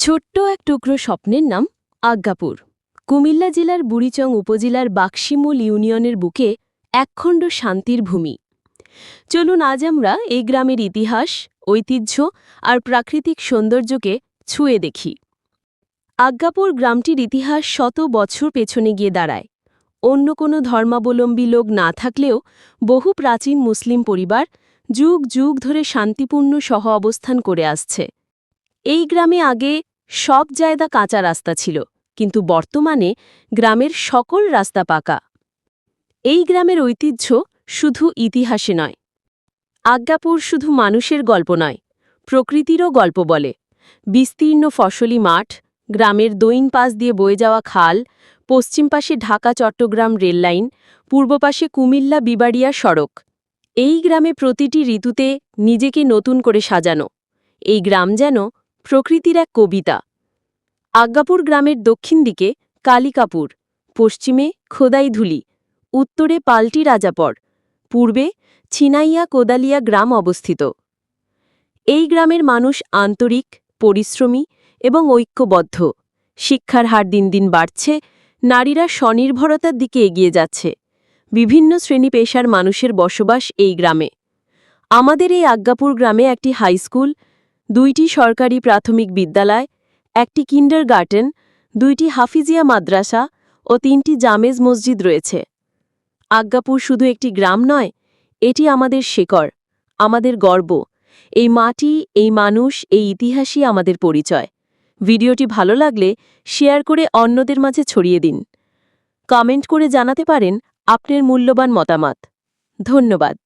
ছোট্ট এক টুকরো স্বপ্নের নাম আজ্ঞাপুর। কুমিল্লা জেলার বুড়িচং উপজেলার বাক্সিমূল ইউনিয়নের বুকে একখণ্ড শান্তির ভূমি। চলুন আজ আমরা এই গ্রামের ইতিহাস, ঐতিহ্য আর প্রাকৃতিক সৌন্দর্যকে ছুঁয়ে দেখি। আজ্ঞাপুর গ্রামটির ইতিহাস শত বছর পেছনে গিয়ে দাঁড়ায়। অন্য কোনো ধর্মাবলম্বী লোক না থাকলেও বহু প্রাচীন মুসলিম পরিবার যুগ যুগ ধরে শান্তিপূর্ণ সহ অবস্থান করে আসছে। এই গ্রামে আগে সব জায়গা কাঁচা রাস্তা ছিল, কিন্তু বর্তমানে গ্রামের সকল রাস্তা পাকা। এই গ্রামের ঐতিহ্য শুধু ইতিহাসে নয়। আজ্ঞাপুর শুধু মানুষের গল্প নয়, প্রকৃতিরও গল্প বলে। বিস্তীর্ণ ফসলি মাঠ, গ্রামের দৈন পাশ দিয়ে বয়ে যাওয়া খাল, পশ্চিম পাশে ঢাকা চট্টগ্রাম রেললাইন পূর্ব পাশে কুমিল্লা বিবাড়িয়া সড়ক। এই গ্রামে প্রতিটি ঋতুতে নিজেকে নতুন করে সাজানো। এই গ্রাম যেন প্রকৃতির এক কবিতা। আজ্ঞাপুর গ্রামের দক্ষিণ দিকে কালিকাপুর, পশ্চিমে খোদাইধুলি, উত্তরে পাল্টি রাজাপর, পূর্বে ছিনাইয়া কোদালিয়া গ্রাম অবস্থিত। এই গ্রামের মানুষ আন্তরিক, পরিশ্রমী এবং ঐক্যবদ্ধ। শিক্ষার হার দিন দিন বাড়ছে, নারীরা স্বনির্ভরতার দিকে এগিয়ে যাচ্ছে। বিভিন্ন শ্রেণি পেশার মানুষের বসবাস এই গ্রামে। আমাদের এই আজ্ঞাপুর গ্রামে একটি হাইস্কুল, দুইটি সরকারি প্রাথমিক বিদ্যালয় একটি কিন্ডার গার্টেন দুইটি হাফিজিয়া মাদ্রাসা ও তিনটি জামেজ মসজিদ রয়েছে। আজ্ঞাপুর শুধু একটি গ্রাম নয়, এটি আমাদের শেকড়, আমাদের গর্ব। এই মাটি, এই মানুষ, এই ইতিহাসই আমাদের পরিচয়। ভিডিওটি ভালো লাগলে শেয়ার করে অন্যদের মাঝে ছড়িয়ে দিন। কমেন্ট করে জানাতে পারেন আপনার মূল্যবান মতামত। ধন্যবাদ।